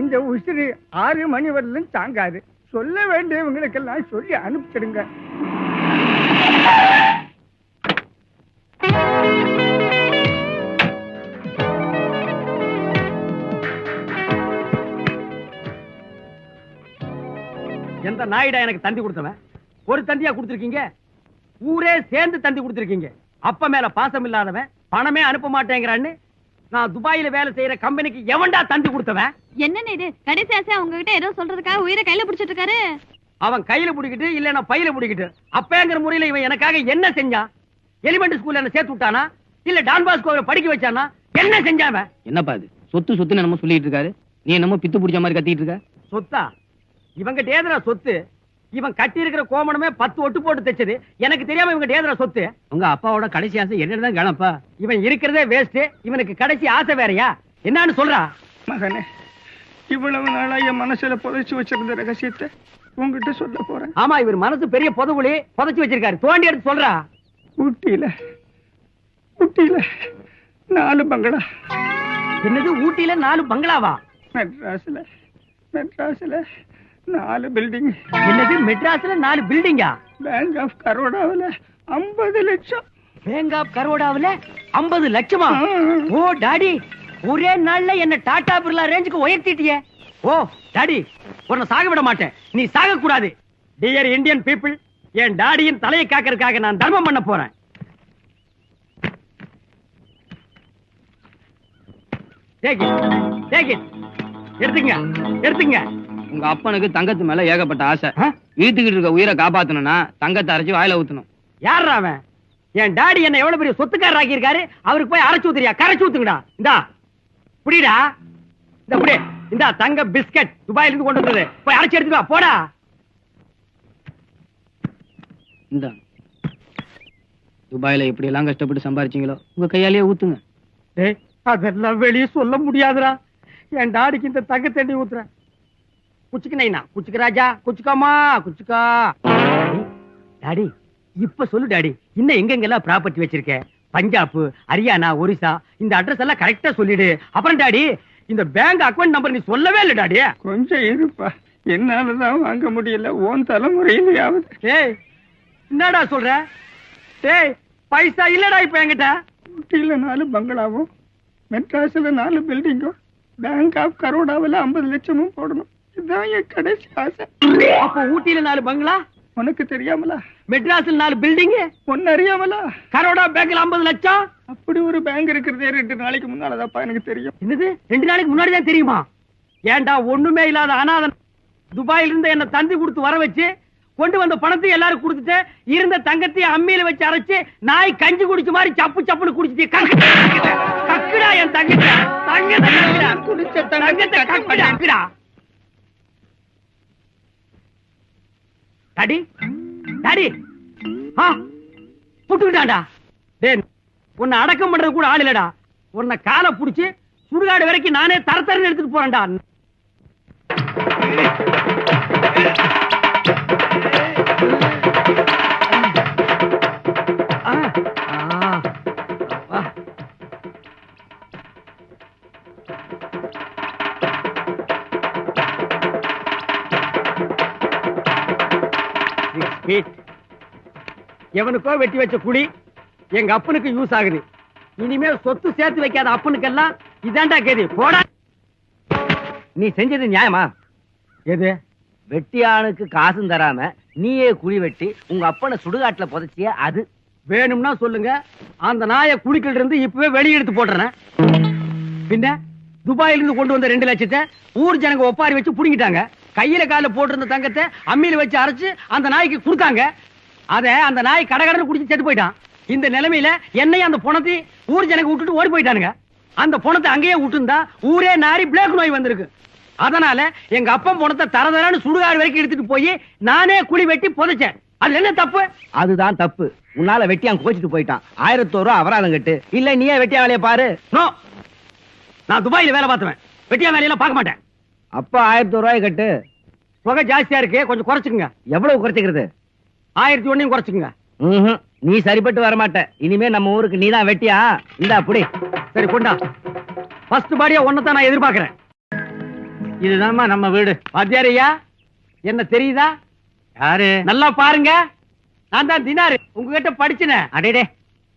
இந்த உசிறு ஆறு மணி வரலும் தாங்காது. சொல்ல வேண்டியவங்களுக்கெல்லாம் சொல்லி அனுப்பிச்சிடுங்க. எந்த நாயிடா எனக்கு தந்தி கொடுத்தவன்? ஒரு தந்தியா கொடுத்துருக்கீங்க? ஊரே சேர்ந்து தந்தி கொடுத்துருக்கீங்க. அப்ப மேல பாசம் இல்லாதவன் பணமே அனுப்ப மாட்டேங்கிறான்னு? நான் துபாயில வேலை செய்யற கம்பெனிக்கு எவன்டா தந்தி கொடுத்தவன்? என்னன்னு இது? கடைசி ஆசை உங்ககிட்ட ஏதோ சொல்றதுக்காக உயிரை கையில பிடிச்சிட்டு இருக்காரு? அவன் கையில பிடிக்கிட்டு இல்ல நான் பையில பிடிக்கிட்டு. அப்பங்கிற முறையில இவன் எனக்காக என்ன செஞ்சான் எலிமெண்ட் ஸ்கூல்ல என்ன சேர்த்து விட்டானா? இல்ல டான் பாஸ்கோவை படிக்க வச்சானா? என்ன செஞ்சாவன் என்னப்பா இது? சொத்து சொத்துன்னு என்னமோ சொல்லிட்டு இருக்காரு. நீ என்னமோ பித்து பிடிச்ச மாதிரி கத்திட்டு இருக்க? சொத்தா? இவங்கிட்ட ஏதுடா சொத்து? இவன் கட்டி இருக்கிற கோமணமே பத்து ஒட்டு போட்டு தைச்சது. எனக்கு தெரியாம இவங்க ஏதுடா சொத்து? உங்க அப்பாவோட கடைசி ஆசை என்னதான் கணப்பா இவன் இருக்கிறதே வேஸ்ட் இவனுக்கு கடைசி ஆசை வேறயா? என்னன்னு சொல்றா? மகனே இவ்வளவு நாளா என் மனசுல புதைச்சு வச்சிருந்த ரகசியத்தை உங்ககிட்ட சொல்ல போறேன். ஆமா இவர் மனசு பெரிய புதவுளி புதைச்சு வச்சிருக்காரு. தோண்டி எடுத்து சொல்றா. ஊட்டியில ஊட்டியில நாலு பங்களா. என்னது ஊட்டியில நாலு பங்களாவா? மெட்ராஸ்ல மெட்ராஸ்ல நாலு பில்டிங் என்னது மெட்ராஸ்ல நாலு பில்டிங்கா பேங்க் ஆஃப் கரோடாவில் ஐம்பது லட்சம். பேங்க் ஆஃப் கரோடாவுல ஐம்பது லட்சமா? ஓ டாடி ஒரே நாள்ல என்ன டாடா பிர்லா ரேஞ்சுக்கு உயர்த்திட்டியே? ஓ டாடி உன்னை சாக விட மாட்டேன். நீ சாக கூடாது. டியர் இந்தியன் பீப்புள் என் டாடியின் தலையை காக்கறதுக்காக நான் தர்மம் பண்ண போறேன். எடுத்துங்க எடுத்துங்க உங்க அப்பனுக்கு தங்கத்து மேல ஏகப்பட்ட ஆசை? வீட்டுக்கிட்டு இருக்க உயிரை காப்பாத்தணும்னா தங்கத்தை அரைச்சு வாயில ஊத்தணும். யார் அவன்? என் டாடி என்ன எவ்வளவு பெரிய சொத்துக்காரர் ஆக்கியிருக்காரு அவருக்கு போய் அரைச்சு ஊத்துறியா? கரைச்சு ஊத்துங்கடா. இந்தா. புடிடா. இந்த புடி இந்தா தங்க பிஸ்கட் துபாயில இருந்து கொண்டு வந்தது. போய் அரைச்சு எடுத்துட்டு வா போடா. இந்த. துபாயில இப்படி எல்லாம் கஷ்டப்பட்டு சம்பாரிச்சீங்களோ உங்க கையாலேயே ஊத்துங்க. டேய் அதெல்லாம் வெளியே சொல்ல முடியாதுடா. என் டாடிக்கு இந்த தங்க தண்ணி ஊத்துறேன். குச்சிக்கு நைனா குச்சிக்கு ராஜா குச்சிக்காமா குச்சிக்கா. டாடி, இப்ப சொல்லு டாடி இன்னும் எங்கெங்கெல்லாம் ப்ராப்பர்ட்டி வச்சிருக்க? பஞ்சாப் ஹரியானா ஒரிசா இந்த அட்ரஸ் எல்லாம் கரெக்டா சொல்லிடு. அப்புறம் டாடி இந்த பேங்க் அக்கவுண்ட் நம்பர் நீ சொல்லவே இல்லை டாடி. கொஞ்சம் இருப்பா. என்னாலதான் வாங்க முடியல. ஓன் தலைமுறையிலேயாவது. டேய் என்னடா சொல்ற? டேய் பைசா இல்லடா இப்ப என்கிட்ட. ஊட்டியில நாலு பங்களாவும் மெட்ராஸ்ல நாலு பில்டிங்கும் பேங்க் ஆஃப் கரோடாவில் ஐம்பது லட்சமும் போடணும். இதுதான் என் கடைசி ஆசை. அப்ப ஊட்டியில நாலு பங்களா? உனக்கு தெரியாமலா? மெட்ராஸ்ல நாலு பில்டிங் ஒன்னு அறியாமலா? கரோடா பேங்க்ல ஐம்பது லட்சம். அப்படி ஒரு பேங்க் இருக்கிறதே ரெண்டு நாளைக்கு முன்னாலதாப்பா எனக்கு தெரியும். என்னது? ரெண்டு நாளைக்கு முன்னாடி தான் தெரியுமா? ஏன்டா ஒண்ணுமே இல்லாத அனாதன் துபாயில இருந்து என்ன தந்தி கொடுத்து வர வச்சு கொண்டு வந்த பணத்தை எல்லாரும் கொடுத்துட்டு இருந்த தங்கத்தையும் அம்மியில வச்சு அரைச்சு நாய் கஞ்சி குடிச்ச மாதிரி சப்பு சப்புன்னு குடிச்சிட்டு கக்கு- கக்குடா என் தங்கத்தை. தங்கத்தை. குடிச்ச தங்கத்தை கக்குடா, கக்குடா. Daddy daddy. ஆ புட்டுக்கிட்டான்டா. டேய் உன்னை அடக்கம் பண்றது கூட ஆள் இல்லடா. உன்னை காலை புடிச்சு சுடுகாடு வரைக்கும் நானே தர தரன்னு எடுத்துட்டு போறேன்டா. எவனுக்கோ வெட்டி வச்ச குழி எங்க அப்பனுக்கு யூஸ் ஆகுது. இனிமேல் சொத்து சேர்த்து வைக்காத அப்பனுக்கெல்லாம் இதாண்டா கேது. போடா. நீ செஞ்சது நியாயமா? எது? வெட்டியானுக்கு காசும் தராம நீயே குழி வெட்டி உங்க அப்பனை சுடுகாட்டுல புதைச்சிய அது. வேணும்னா சொல்லுங்க. அந்த நாயை குடிக்கல இருந்து இப்பவே வெளியெடுத்து போடுறேன் பின்ன துபாயிலிருந்து கொண்டு வந்த ரெண்டு லட்சத்தை ஊர் ஜனங்க ஒப்பாரி வச்சு புடுங்கிட்டாங்க. கையில கால போட்டிருந்த தங்கத்தை அம்மியில வச்சு அரைச்சு அந்த நாய்க்கு கொடுத்தாங்க. அத அந்த நாய் கடகடன்னு குடிச்சு செத்து போயிட்டான். இந்த நிலைமையில என்னையும் அந்த பணத்தை ஊர் ஜனங்க விட்டுட்டு ஓடி போயிட்டானுங்க. அந்த பணத்தை அங்கேயே விட்டுருந்தா ஊரே நாரி பிளேக் நோய் வந்திருக்கு. அதனால எங்க அப்பன் பணத்தை தரதரான்னு சுடுகாடு வரைக்கும் எடுத்துட்டு போய் நானே குழி வெட்டி புதைச்சேன். அதுல என்ன தப்பு? அதுதான் தப்பு. உன்னால வெட்டியான் கோச்சிட்டு போயிட்டான். ஆயிரத்தோரு அபராதம் கட்டு. இல்ல நீயே வெட்டியா வேலையை பாரு. நான் துபாயில வேலை பார்த்துவேன். வெட்டியா வேலையெல்லாம் பார்க்க மாட்டேன். அப்ப ஆயிரத்தோரு ரூபாய் கட்டு. தொகை ஜாஸ்தியா இருக்கு கொஞ்சம் குறைச்சுக்குங்க. எவ்வளவு குறைச்சிக்கிறது? ஆயிரத்தி ஒன்னையும் குறைச்சுக்குங்க. நீ சரிப்பட்டு வர மாட்ட இனிமே நம்ம ஊருக்கு நீதான் வெட்டியா? இந்தா புடி. சரி கொண்டா. ஃபர்ஸ்ட் பாடியா ஒன்னு தான் நான் எதிர்பார்க்கிறேன். இதுதாம்மா நம்ம வீடு. வாத்தியாரையா என்ன தெரியுதா? யாரு? நல்லா பாருங்க. நான் தான் தினாரு. உங்ககிட்ட படிச்சனே அடேடே.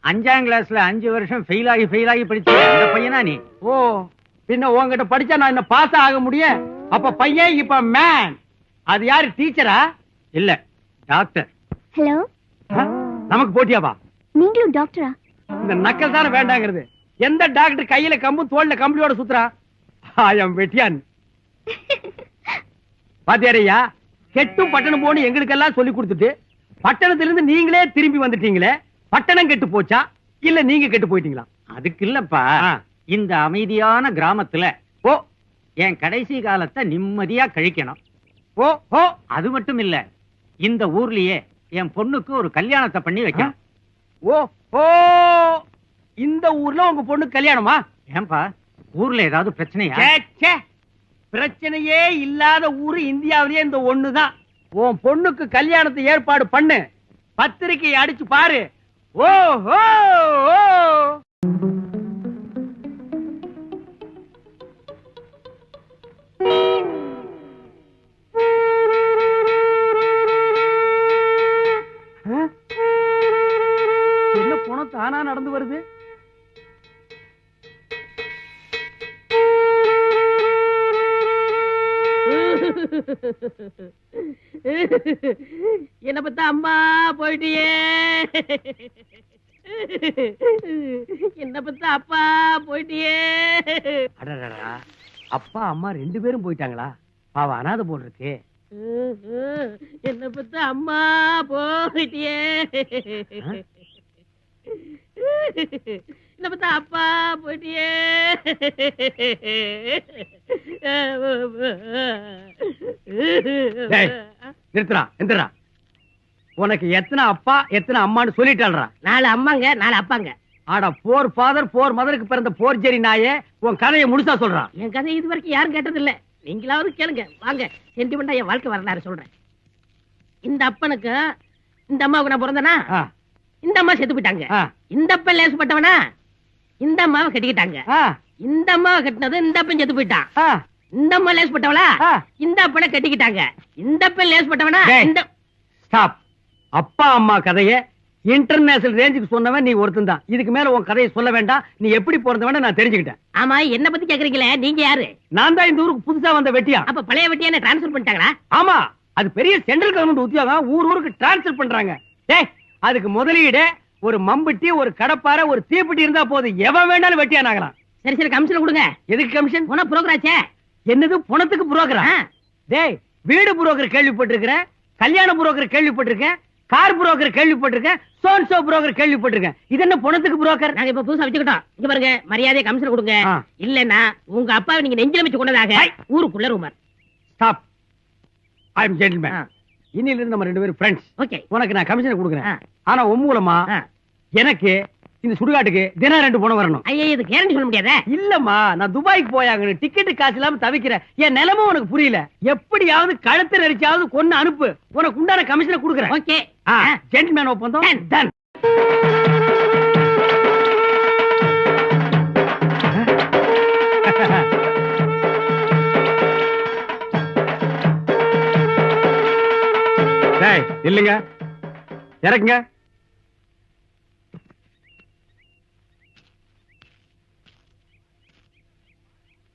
அஞ்சாம் கிளாஸ்ல அஞ்சு வருஷம் ஃபெயில் ஆகி ஃபெயில் ஆகி படிச்ச பையனா நீ? ஓ பின்ன உங்ககிட்ட படிச்சா நான் என்ன பாஸ் ஆக முடியும். அப்ப பையன் இப்ப மேன் அது யாரு டீச்சரா இல்ல டாக்டர் ஹலோ நமக்கு போட்டியாவா நீங்களும் டாக்டரா இந்த நக்கல் தானே வேண்டாங்கிறது. எந்த டாக்டர் கையில கம்பும் தோல்ல கம்பளியோட சுத்துறா? ஆயம் வெட்டியான். பாத்தியாரையா? கெட்டும் பட்டணம் போன்னு எங்களுக்கெல்லாம் சொல்லி கொடுத்துட்டு பட்டணத்திலிருந்து நீங்களே திரும்பி வந்துட்டீங்களே பட்டணம் கெட்டு போச்சா? இல்ல நீங்க கெட்டு போயிட்டீங்களா? அதுக்கு இல்லப்பா. இந்த அமைதியான கிராமத்துல ஓ என் கடைசி காலத்தை நிம்மதியா கழிக்கணும். ஓ ஓ அது மட்டும் இல்ல இந்த ஊர்லயே என் பொண்ணுக்கு ஒரு கல்யாணத்தை பண்ணி வைக்கணும். ஓ ஓ இந்த ஊர்ல உங்க பொண்ணு கல்யாணமா? ஏன்பா ஊர்ல ஏதாவது பிரச்சனையா? ச்சே, ச்சே. பிரச்சனையே இல்லாத ஊரு இந்தியாவிலேயே இந்த ஒண்ணுதான். உன் பொண்ணுக்கு கல்யாணத்தை ஏற்பாடு பண்ணு. பத்திரிக்கை அடிச்சு பாரு. ஓ ஹோ ஓ. போயிட்டியே. என்ன பத்தா அப்பா போயிட்டியே. அடடடா அப்பா அம்மா ரெண்டு பேரும் போயிட்டாங்களா? பாவ அனாதை போல் இருக்கு என்ன பத்தா அம்மா போயிட்டியே. என்ன பத்தா அப்பா போயிட்டியே. டேய். நிறுத்துறா எந்திரா உனக்கு எத்தனை அப்பா எத்தனை அம்மான்னு சொல்லிட்டாள்றா நாலு அம்மாங்க நாலு அப்பாங்க. ஆடா போர் ஃபாதர் போர் மதருக்கு பிறந்த போர் ஜெரி நாயே உன் கதையை முழுசா சொல்றான் என் கதை இது வரைக்கும் யாரும் கேட்டது இல்ல நீங்களாவது கேளுங்க. வாங்க சென்டிமெண்டா என் வாழ்க்கை வரலாறு சொல்றேன். இந்த அப்பனுக்கு இந்த அம்மாவுக்கு நான் பிறந்தனா? இந்த அம்மா செத்து போயிட்டாங்க. இந்த அப்பன் லேசுப்பட்டவனா இந்த அம்மாவை கட்டிக்கிட்டாங்க. இந்த அம்மாவை கட்டினது இந்த அப்பன் செத்து போயிட்டான். இந்த அம்மா லேசுப்பட்டவளா. இந்த அப்பனை கட்டிக்கிட்டாங்க. இந்த அப்பன் லேசுப்பட்டவனா. இந்த ஸ்டாப் அப்பா அம்மா கதைய இன்டர்நேஷனல் ரேஞ்சுக்கு சொன்னவன் நீ ஒருத்தன் தான் இதுக்கு மேல உன் கதையை சொல்ல வேண்டாம். நீ எப்படி பிறந்தவன நான் தெரிஞ்சுக்கிட்டேன். ஆமா என்ன பத்தி கேக்குறீங்களே? நீங்க யாரு? நான் தான் இந்த ஊருக்கு புதுசா வந்த வெட்டியா. அப்ப பழைய வெட்டியான டிரான்ஸ்பர் பண்ணிட்டாங்களா? ஆமா அது பெரிய சென்ட்ரல் கவர்மெண்ட் உத்தியோகம். ஊர் ஊருக்கு டிரான்ஸ்ஃபர் பண்றாங்க. டேய் அதுக்கு முதலீடு ஒரு மம்பட்டி ஒரு கடப்பாரை ஒரு தீப்பெட்டி இருந்தா போதும். எவன் வேணாலும் வெட்டியான் ஆகலாம் சரி சரி கமிஷன் கொடுங்க. எதுக்கு கமிஷன் உன புரோக்கராச்சே என்னது பணத்துக்கு புரோக்கரா. டேய் வீடு புரோக்கர் கேள்விப்பட்டிருக்கிறேன். கல்யாண புரோக்கர் கேள்விப்பட்டிருக்கேன். கார் புரோக்கர் கேள்விப்பட்டிருக்கேன் சோன் சோ புரோக்கர் கேள்விப்பட்டிருக்கேன் இது என்ன பணத்துக்கு புரோக்கர் நாங்க இப்ப புதுசா வச்சுக்கிட்டோம் இங்க பாருங்க மரியாதை கமிஷன் கொடுங்க. இல்லன்னா உங்க அப்பாவை நீங்க நெஞ்சில வச்சு கொண்டதாக. ஊருக்குள்ள rumour stop I am gentleman ஆ. இன்னில இருந்து நம்ம ரெண்டு பேரும் ஃப்ரெண்ட்ஸ் ஓகே உனக்கு நான் கமிஷன். கொடுக்குறேன் ஆனா உன் மூலமா. எனக்கு இந்த சுடுகாட்டுக்கு தினம் ரெண்டு பணம் வரணும். ஐயா இது கேரண்டி சொல்ல முடியாதே? இல்லம்மா நான் துபாய்க்கு போயாங்கன்னு டிக்கெட் காசு இல்லாம தவிக்கிறேன் என் நிலைமை உனக்கு புரியல. எப்படியாவது கழுத்தை நெரிச்சாவது கொன்னு அனுப்பு. உனக்கு உண்டான கமிஷனை கொடுக்குறேன். ஓகே. ஜென்டில்மேன் ஒப்பந்தம். டன் டேய் இல்லைங்க. இறக்குங்க.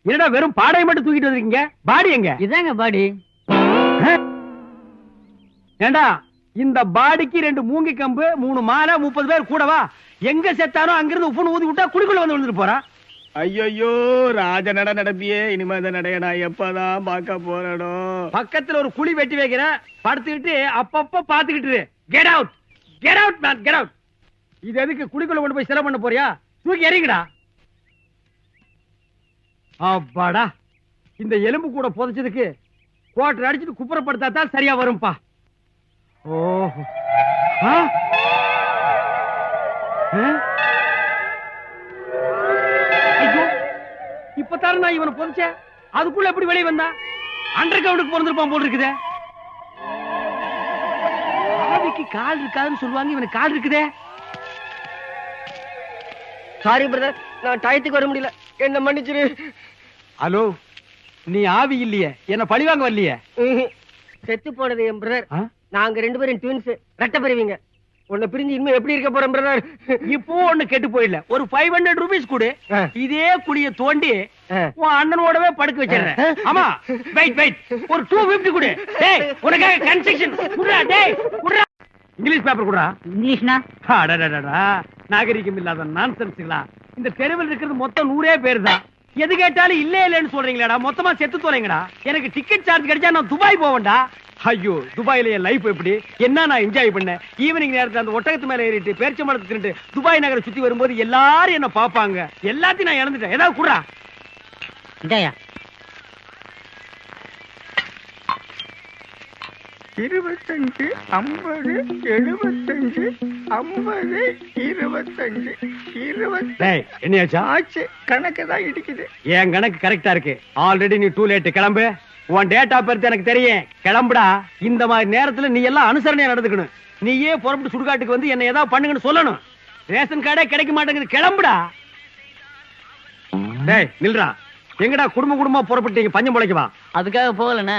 என்னடா வெறும் பாடையை மட்டும் தூக்கிட்டு வந்திருக்கீங்க? பாடி எங்க? இதாங்க பாடி. ஏண்டா இந்த பாடிக்கு ரெண்டு மூங்கி கம்பு மூணு மாலை முப்பது பேர் கூடவா எங்க செத்தானோ அங்கிருந்து உப்புன்னு ஊதி விட்டா குடிக்குள்ள வந்து விழுந்துட்டு போறான் ஐயோ ராஜ நட நடப்பியே இனிமே இந்த நடைய நான் எப்பதான் பார்க்க போறனோ? பக்கத்துல ஒரு குழி வெட்டி வைக்கிறேன் படுத்துக்கிட்டு அப்பப்ப பாத்துக்கிட்டு get out get out man get out இது எதுக்கு குழிக்குள்ள கொண்டு போய் செலவு பண்ண போறியா? தூக்கி எறிங்கடா. அப்பாடா. இந்த எலும்பு கூட புதைச்சதுக்கு குவாட்டர் அடிச்சுட்டு குப்புறப்படுத்தா தான் சரியா வரும்பா. ஓஹோ. ஆ? நான் இவனை புதைச்சேன்? அதுக்குள்ள எப்படி வெளியே வந்தா? அண்டர் கிரவுண்டுக்கு பிறந்திருப்பான் போல் இருக்குதே. ஆவிக்கு கால் இருக்காதுன்னு சொல்லுவாங்க இவனுக்கு கால் இருக்குதே. சாரி பிரதர் நான் டயத்துக்கு வர முடியல. என்ன மன்னிச்சிரு. ஹலோ நீ ஆவி இல்லையே என்ன பழிவாங்க வரலையே? செத்து போனது என் பிரதர்? நாங்க ரெண்டு பேரும் ட்வின்ஸ் ரெட்ட பெறுவீங்க உன்னை பிரிஞ்சு இனிமே எப்படி இருக்க போறேன் பிரதர் இப்போ ஒண்ணு கெட்டு போயிடல. ஒரு ஃபைவ் ஹண்ட்ரட் ருபீஸ் கொடு. இதே குழிய தோண்டி உன் அண்ணனோடவே படுக்க வச்சிடுறேன். ஆமா வெயிட் வெயிட் ஒரு டூ பிப்டி கொடு. டேய் உனக்காக கன்ஸ்ட்ரக்ஷன் குடுறா டேய் குடுறா. இங்கிலீஷ் பேப்பர் குடுறா. இங்கிலீஷ்னா? அடடடடா நாகரிகம் இல்லாத நான்சென்ஸ்களா இந்த தெருவில் இருக்கிறது மொத்தம் நூறே பேர் தான் எது கேட்டாலும் இல்லே இல்லைன்னு சொல்றீங்களாடா? மொத்தமா செத்து தொலைங்கடா. எனக்கு டிக்கெட் சார்ஜ் கிடைச்சா நான் துபாய் போவேன்டா. ஐயோ துபாயில என் லைஃப் எப்படி? என்ன நான் என்ஜாய் பண்ணேன்? ஈவினிங் நேரத்துல அந்த ஒட்டகத்து மேல ஏறிட்டு பேரிச்சம்பழத்தை தின்னுட்டு துபாய் நகரை சுத்தி வரும்போது எல்லாரும் என்ன பாப்பாங்க எல்லாத்தையும் நான் இழந்துட்டேன். ஏதாவது குடுறா. இந்தாயா இருபத்தஞ்சு ஐம்பது எழுபத்தஞ்சு ஐம்பது இருபத்தஞ்சு இருபத்தி டேய் என்னையாச்சா? ஆச்சு கணக்கு தான் இடிக்குது. என் கணக்கு கரெக்டா இருக்கு. ஆல்ரெடி நீ டூ லேட் கிளம்பு. உன் டேட் ஆஃப் பர்த் எனக்கு தெரியும். கிளம்புடா. இந்த மாதிரி நேரத்துல நீ எல்லாம் அனுசரணையா நடந்துக்கணும். நீயே புறப்பட்டு சுடுகாட்டுக்கு வந்து என்ன ஏதாவது பண்ணுங்கன்னு சொல்லணும். ரேஷன் கார்டே கிடைக்க மாட்டேங்குது. கிளம்புடா. டேய் நில்றா. எங்கடா குடும்ப குடும்பமா புறப்பட்டீங்க பஞ்சம் முளைக்கவா அதுக்காக போகலண்ணே.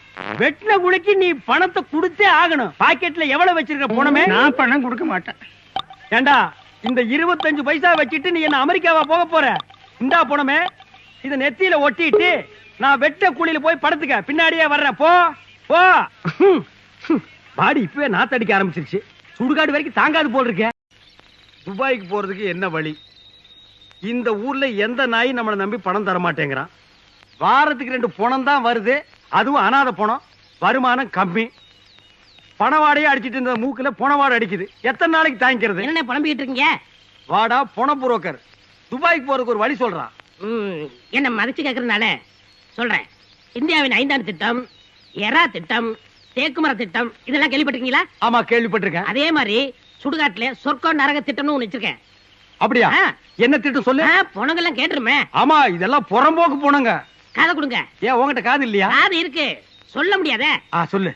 வெட்டின குழிக்கு நீ பணத்தை கொடுத்தே ஆகணும். பாக்கெட்ல எவ்வளவு வச்சிருக்க பணமே நான் பணம் கொடுக்க மாட்டேன். ஏண்டா இந்த இருபத்தஞ்சு பைசா வச்சுட்டு நீ என்ன அமெரிக்காவா போக போற? இந்தா போனமே இத நெத்தியில ஒட்டிட்டு நான் வெட்ட குழியில போய் படுத்துக்க. பின்னாடியே வர்றேன். போ போ. பாடி இப்பவே நாத்தடிக்க ஆரம்பிச்சிருச்சு. சுடுகாடு வரைக்கும் தாங்காது போல் இருக்க துபாய்க்கு போறதுக்கு என்ன வழி? இந்த ஊர்ல எந்த நாய் நம்மளை நம்பி பணம் தர மாட்டேங்கிறான் வாரத்துக்கு ரெண்டு பணம் தான் வருது. அதுவும் அனாத பணம் வருமானம் கம்மி. பணவாடையே அடிச்சிட்டு இருந்த மூக்குல பணவாடை அடிக்குது. எத்தனை நாளைக்கு தாங்கிக்கிறது? என்ன புலம்பிக்கிட்டு இருக்கீங்க? வாடா பண புரோக்கர். துபாய்க்கு போறதுக்கு ஒரு வழி சொல்றான் ம், என்ன மதிச்சு கேக்குறதுனால சொல்றேன். இந்தியாவின் ஐந்தாண்டு திட்டம் எரா திட்டம் தேக்குமர திட்டம் இதெல்லாம் கேள்விப்பட்டிருக்கீங்களா? ஆமா கேள்விப்பட்டிருக்கேன். அதே மாதிரி சுடுகாட்டுல சொர்க்கம் நரக திட்டம்னு ஒண்ணு வச்சிருக்கேன். அப்படியா. என்ன திட்டம் சொல்லு? ஆ, பொணங்கெல்லாம் கேட்டுருமே. ஆமா இதெல்லாம் புறம்போக்கு போனங்க. காதை கொடுங்க. ஏன் உன்கிட்ட காது இல்லையா? காது இருக்கு. சொல்ல முடியாதே. ஆ சொல்லு.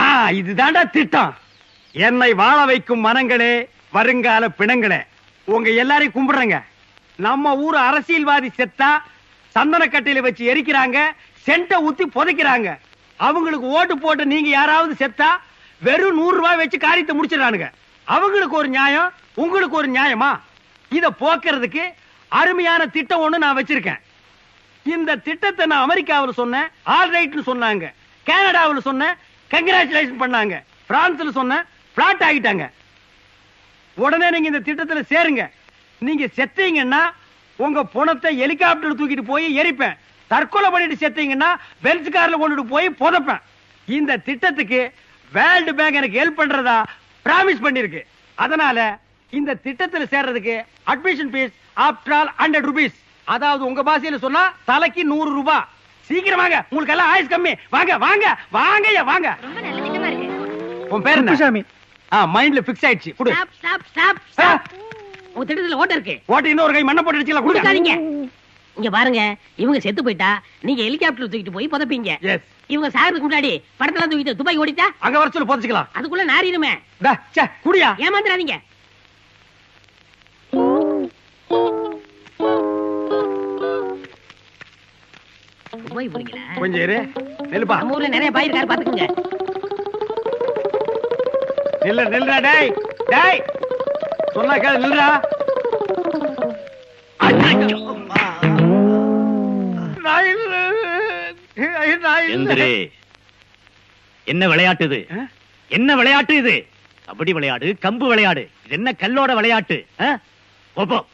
ஆ இதுதான்டா திட்டம். என்னை வாழ வைக்கும் மனங்களே வருங்கால பிணங்களே. உங்க எல்லாரையும் கும்பிடுறேங்க. நம்ம ஊர் அரசியல்வாதி செத்தா சந்தன கட்டையில வச்சு எரிக்கிறாங்க சென்ட ஊத்தி புதைக்கிறாங்க. அவங்களுக்கு ஓட்டு போட்டு நீங்க யாராவது செத்தா வெறும் நூறு ரூபாய் வச்சு காரியத்தை முடிச்சிடறானுங்க. அவங்களுக்கு ஒரு நியாயம் உங்களுக்கு ஒரு நியாயமா? இத போக்குறதுக்கு அருமையான திட்டம் ஒண்ணு நான் வச்சிருக்கேன். இந்த திட்டத்தை நான் அமெரிக்காவில் சொன்னேன். ஆல் ரைட்னு சொன்னாங்க. கனடாவில் சொன்னேன். கங்கராச்சுலேஷன் பண்ணாங்க. பிரான்ஸ்ல சொன்னேன். பிளாட் ஆகிட்டாங்க. உடனே நீங்க இந்த திட்டத்தில் சேருங்க. நீங்க செத்தீங்கன்னா உங்க பணத்தை ஹெலிகாப்டர் தூக்கிட்டு போய் எரிப்பேன். தற்கொலை பண்ணிட்டு செத்தீங்கன்னா பென்ஸ் கார்ல கொண்டுட்டு போய் புதைப்பேன். இந்த திட்டத்துக்கு வேர்ல்டு பேங்க் எனக்கு ஹெல்ப் பண்றதா பிராமிஸ் பண்ணிருக்கு. அதனால இந்த திட்டத்தில் சேர்றதுக்கு admission fees after all hundred rupees அதாவது உங்க பாஷையில சொன்னா தலைக்கு நூறு ரூபாய் சீக்கிரம் வாங்க உங்களுக்கு எல்லாம் ஆயுஸ் கம்மி. வாங்க வாங்க வாங்கய்யா வாங்க. இருக்கு. உன் பேர் என்ன? ஆ மைண்ட்ல ஃபிக்ஸ் ஆயிடுச்சு. குடு. Stop stop stop stop. உங்க திட்டத்துல ஓட்ட இருக்கு. ஓட்டு இன்னொரு கை மண்ணை போட்டு அடிச்சுக்கலாம். குடுக்காதீங்க. இங்க பாருங்க. இவங்க செத்து போயிட்டா நீங்க ஹெலிகாப்டர் தூக்கிட்டு போய் புதைப்பீங்க. எஸ் இவங்க சாகிறதுக்கு முன்னாடி படத்தெல்லாம் தூக்கிட்டு துபாய் ஓடிட்டா? அங்க வர சொல்லி புதைச்சுக்கலாம். அதுக்குள்ள நாரிடுமே குடியா. ஏமாந்துடாதீங்க. துபாய் போறீங்களா கொஞ்சம் இரு. நெல்லுப்பா. நம்ம ஊர்ல நிறைய பாய் இருக்காரு பாத்துக்கோங்க. நில்லு நில்லுடா டேய் டேய். சொன்னா கேளு. எந்திரி. என்ன விளையாட்டு இது? என்ன விளையாட்டு இது? கபடி விளையாடு கம்பு விளையாடு. இது என்ன கல்லோட விளையாட்டு? ஆ? போ, போ.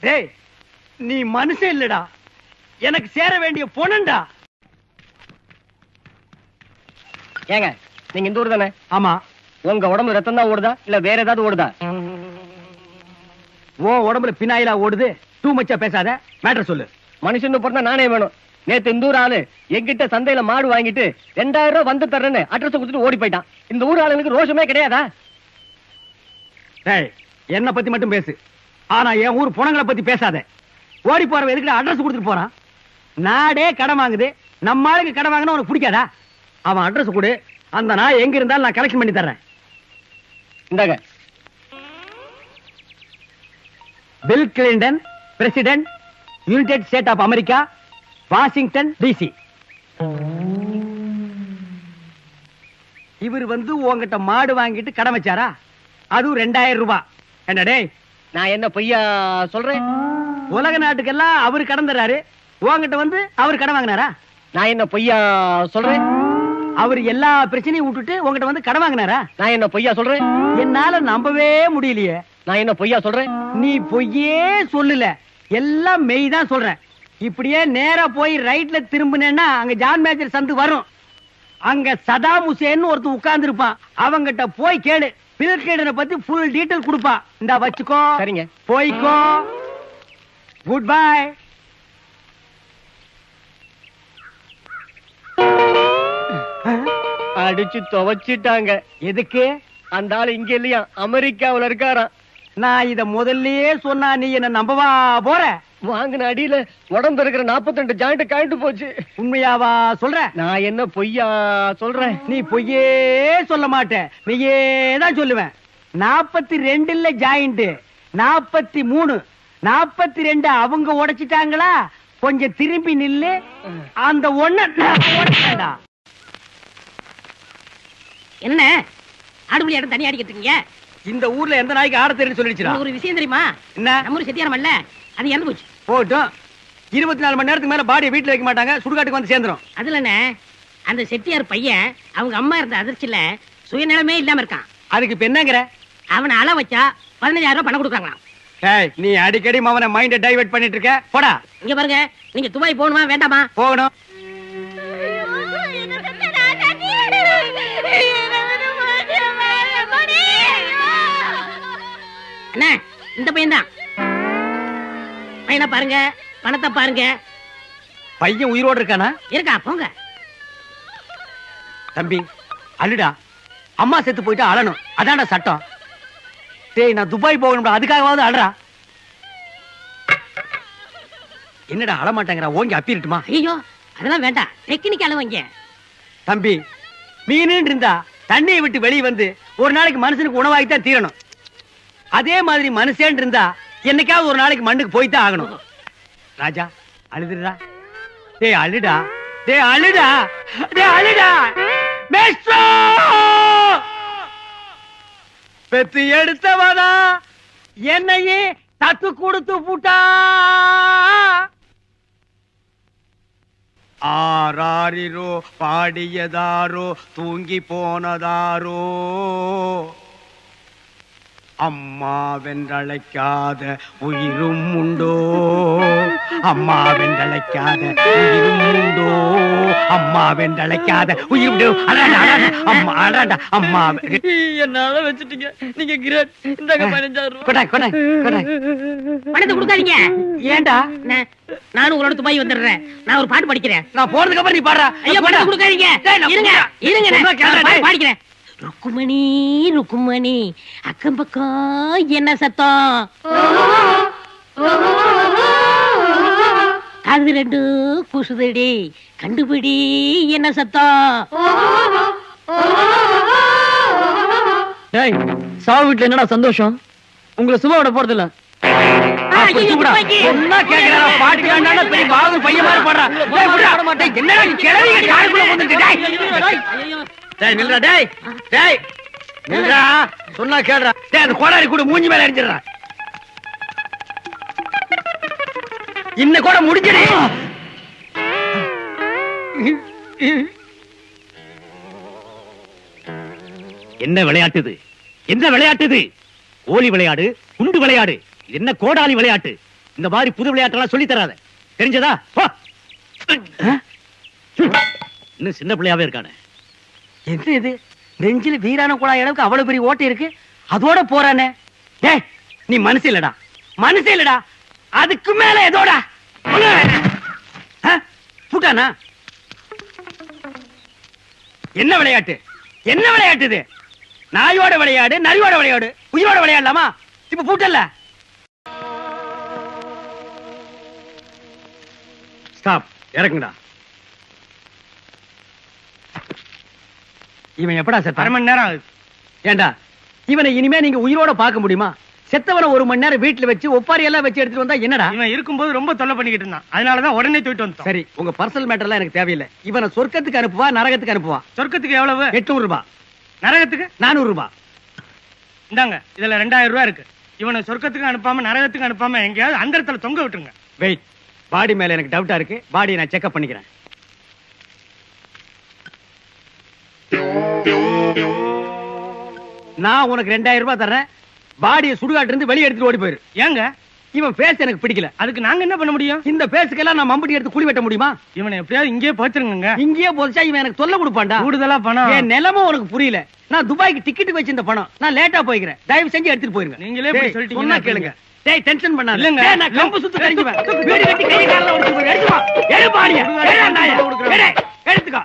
டேய் நீ மனுஷன் இல்லடா. எனக்கு சேர வேண்டிய பொணண்டா ஏங்க நீங்க இந்த ஊர் தானே? ஆமா. உங்க உடம்பு ரத்தம் தான் ஓடுதா? இல்ல வேற ஏதாவது ஓடுதா? ஓ உடம்புல பினாயிலா ஓடுது. டூ மச்சா பேசாத. மேட்டர் சொல்லு. மனுஷன் பிறந்தா நானே வேணும். நேத்து இந்த ஊர் ஆளு எங்கிட்ட சந்தையில மாடு வாங்கிட்டு ரெண்டாயிரம் ரூபாய் வந்து தர்றேன்னு அட்ரஸ் கொடுத்துட்டு ஓடி போயிட்டான். இந்த ஊர் ஆளுங்களுக்கு ரோஷமே கிடையாதா? டேய் என்ன பத்தி மட்டும் பேசு. ஆனா என் ஊர் புணங்களை பத்தி பேசாத. ஓடி போறவன் எதுக்கு அட்ரஸ் கொடுத்துட்டு போறான்? நாடே கடன் வாங்குது. நம்ம ஆளுக்கு கடன் வாங்கினா உனக்கு பிடிக்காதா? அவன் அட்ரஸ் கொடு. அந்த நாய் எங்க இருந்தாலும் நான் கலெக்ஷன் பண்ணி தர்றேன். இந்தாங்க. Bill Clinton president United State of America Washington DC இவர் வந்து உங்ககிட்ட மாடு வாங்கிட்டு கடன் வச்சாரா? அதுவும் ரெண்டாயிரம் ரூபாய் என்ன டேய் நான் என்ன பொய்யா சொல்றேன்? உலக நாட்டுக்கெல்லாம் அவரு கடன் தர்றாரு. உங்ககிட்ட வந்து அவர் கடன் வாங்கினாரா? நான் என்ன பொய்யா சொல்றேன்? அவர் எல்லா பிரச்சனையும் விட்டுட்டு உங்ககிட்ட வந்து கடன் வாங்கினாரா? நான் என்ன பொய்யா சொல்றேன்? என்னால நம்பவே முடியலையே. நான் என்ன பொய்யா சொல்றேன்? நீ பொய்யே சொல்லல. எல்லாம் மெய் தான் சொல்றேன். இப்படியே நேரா போய் ரைட்ல திரும்பினேன்னா அங்க ஜான் மேஜர் சந்து வரும். அங்க சதாம் ஹுசேன் ஒருத்தன் உட்கார்ந்து இருப்பான் அவங்கிட்ட போய் கேளு. பில்கேடனை பத்தி ஃபுல் டீடைல் கொடுப்பான். இந்த வச்சுக்கோ. சரிங்க. போய்க்கோ. குட் பை அடிச்சு துவைச்சிட்டாங்க. எதுக்கு? அந்த ஆளு இங்க இல்லையா? அமெரிக்காவுல இருக்காராம். நான் இத முதல்லயே சொன்னா நீ என்ன நம்பவா? போற. வாங்கின அடியில உடம்பு இருக்கிற 42 ஜாயிண்ட் கழண்டு போச்சு. உண்மையாவா சொல்ற? நான் என்ன பொய்யா சொல்றேன்? நீ பொய்யே சொல்ல மாட்ட. நீயே தான் சொல்லுவேன் நாற்பத்தி ரெண்டுல ஜாயிண்ட் நாற்பத்தி மூணு. நாற்பத்தி ரெண்டு அவங்க உடைச்சிட்டாங்களா? கொஞ்சம் திரும்பி நில்லு. அந்த ஒண்ண நான் உடைச்சேன்டா. என்ன? ஆடுபுலி இடம் தனியா அடிக்கிட்டு இருக்கீங்க? இந்த ஊர்ல எந்த நாய்க்கு ஆட தெரியும் உங்களுக்கு ஒரு விஷயம் தெரியுமா? என்ன? நம்ம ஊர் செட்டியாரமல்ல அது இறந்து போச்சு. போட்டும் இருபத்தி நாலு மணி நேரத்துக்கு மேல பாடியை வீட்டுல வைக்க மாட்டாங்க சுடுகாட்டுக்கு வந்து சேர்ந்துரும். அதுலண்ணே அந்த செட்டியார் பையன் அவங்க அம்மா இருந்த அதிர்ச்சியில சுயநலமே இல்லாம இருக்கான். அதுக்கு இப்ப என்னங்கிற? அவனை அள வச்சா பதினஞ்சாயிரம் ரூபாய் பணம் கொடுக்காங்களாம். ஏய் நீ அடிக்கடி மவனை மைண்ட டைவர்ட் பண்ணிட்டு இருக்க? போடா. இங்க பாருங்க. நீங்க துபாய் போகணுமா வேண்டாமா? போகணும். அண்ணே இந்த பையன் தான் பையனை பாருங்க பணத்தை பாருங்க. பையன் உயிரோடு இருக்கானா? இருக்கா போங்க. தம்பி அழுடா. அம்மா செத்து போயிட்டா அழணும். அதான்டா சட்டம். டேய் நான் துபாய் போகணும்டா. அதுக்காகவாவது அழறா என்னடா அழ மாட்டேங்கிறா ஓங்கி அப்பிரட்டுமா? ஐயோ அதெல்லாம் வேண்டாம். டெக்னிக் அளவங்க தம்பி மீன் இருந்தா தண்ணியை விட்டு வெளியே வந்து ஒரு நாளைக்கு மனுஷனுக்கு உணவாகி தான் தீரணும். அதே மாதிரி மனுஷன் இருந்தா என்னைக்காவது ஒரு நாளைக்கு மண்ணுக்கு போய் தான் ஆகணும். ராஜா அழுதுடா டேய் அழுடா. டேய் அழுடா. டேய் அழுடா. மேஸ்ட்ரோ பெத்து எடுத்தவனா என்னையே தத்து கொடுத்து புட்டா? ஆராரிரோ பாடியதாரோ தூங்கி போனதாரோ? அம்மா வென்றழைக்காத உயிரும் உண்டோ? அம்மா வென்றழைக்காத உயிரும் உண்டோ? அம்மா வென்றழைக்காத உயிர் உண்டோ அடாடா, அடாடா, அம்மா அடாடா, அம்மா. என்னால வச்சுட்டீங்க. நீங்க கிரேட். இந்தாங்க பதினஞ்சாயிரம். பணத்தை கொடுக்காதீங்க. ஏன்டா அண்ணே, நானும் உங்களோட துபாய் வந்துடுறேன். நான் ஒரு பாட்டு படிக்கிறேன். நான் போறதுக்கு அப்புறம் நீ பாடுறா. ஐயா பணத்தை கொடுக்காதீங்க. இருங்க. இருங்க. பாடிக்கிறேன். ருக்குமணி ருக்குமணி. அக்கம் பக்கம் என்ன சத்தம்? காது ரெண்டு கூசுதடி கண்டுபிடி என்ன சத்தம்? டேய் சாவு வீட்டுல என்னடா சந்தோஷம்? உங்களை சும்மா விட போறது இல்ல என்னடா டேய். நில்லுடா, டேய். டேய், நில்லுடா. சொன்னா கேளுடா. டேய், அந்த கோடாரி கூட மூஞ்சி மேல எரிஞ்சிடுறா. இன்ன கூட முடிஞ்சிடு என்ன விளையாட்டு இது என்ன விளையாட்டு இது கோலி விளையாடு குண்டு விளையாடு என்ன கோடாலி விளையாட்டு இந்த மாதிரி புது விளையாட்டெல்லாம் சொல்லி தராத தெரிஞ்சதா. இன்னும் சின்ன பிள்ளையாவே இருக்கானே என்ன இது? நெஞ்சில் வீரான குழாய் அளவுக்கு அவ்வளவு பெரிய ஓட்டை இருக்கு? அதோட போறானே. ஏய் நீ மனசு இல்லடா. மனசு இல்லடா. அதுக்கு மேல எதோடா? புட்டானா? என்ன விளையாட்டு? என்ன விளையாட்டு இது? நாயோட விளையாடு நரியோட விளையாடு. உயிரோட விளையாடலாமா? இப்ப பூட்டல்ல ஸ்டாப் இறக்குங்கடா இவன் எப்படா சார் அரை மணி நேரம் ஆகுது. ஏண்டா? இவனை இனிமே நீங்க உயிரோட பார்க்க முடியுமா? செத்தவனை ஒரு மணி நேரம் வீட்டுல வச்சு ஒப்பாரி எல்லாம் வச்சு எடுத்துட்டு வந்தா என்னடா? இவன் இருக்கும்போது ரொம்ப தொல்லை பண்ணிக்கிட்டு இருந்தான். அதனாலதான் உடனே தூக்கிட்டு வந்தோம் சரி உங்க பர்சனல் மேட்டர்லாம் எனக்கு தேவையில்லை. இவனை சொர்க்கத்துக்கு அனுப்புவா நரகத்துக்கு அனுப்புவா? சொர்க்கத்துக்கு எவ்வளவு? எட்நூறு ரூபாய் நரகத்துக்கு? நானூறு ரூபாய் இந்தாங்க இதுல ரெண்டாயிரம் ரூபாய் இருக்கு. இவனை சொர்க்கத்துக்கு அனுப்பாம நரகத்துக்கு அனுப்பாம எங்கேயாவது அந்த இடத்துல தொங்க விட்டுருங்க. வெயிட் பாடி மேல எனக்கு டவுட்டா இருக்கு. பாடியை நான் செக்அப் பண்ணிக்கிறேன். நான் உனக்கு ரெண்டாயிரம் ரூபாய் தர்றேன். பாடியை சுடுகாட்டு இருந்து வெளியே எடுத்துட்டு ஓடி போயிரு. ஏங்க? இவன் பேச எனக்கு பிடிக்கல. அதுக்கு நாங்க என்ன பண்ண முடியும்? இந்த பேசுக்கெல்லாம் நான் மம்பட்டி எடுத்து குழி வெட்ட முடியுமா? இவனை எப்படியாவது இங்கேயே போச்சிருங்க இங்கேயே போச்சா இவன் எனக்கு தொல்லை கொடுப்பான்டா. கூடுதலா பணம். என் நிலைமை உனக்கு புரியல. நான் துபாய்க்கு டிக்கெட் வச்சிருந்த பணம். நான் லேட்டா போய்க்கிறேன். தயவு செஞ்சு எடுத்துட்டு போயிருங்க. நீங்களே சொல்லிட்டீங்கன்னா கேளுங்க. டேய் டென்ஷன் பண்ணாத. இல்லங்க. நான் கம்பு சுத்து கறிஞ்சுவேன் வீடு கட்டி கை கால்ல உடைச்சு போய் எடுத்து வா எடுப்பாடியா எடுத்துக்கோ.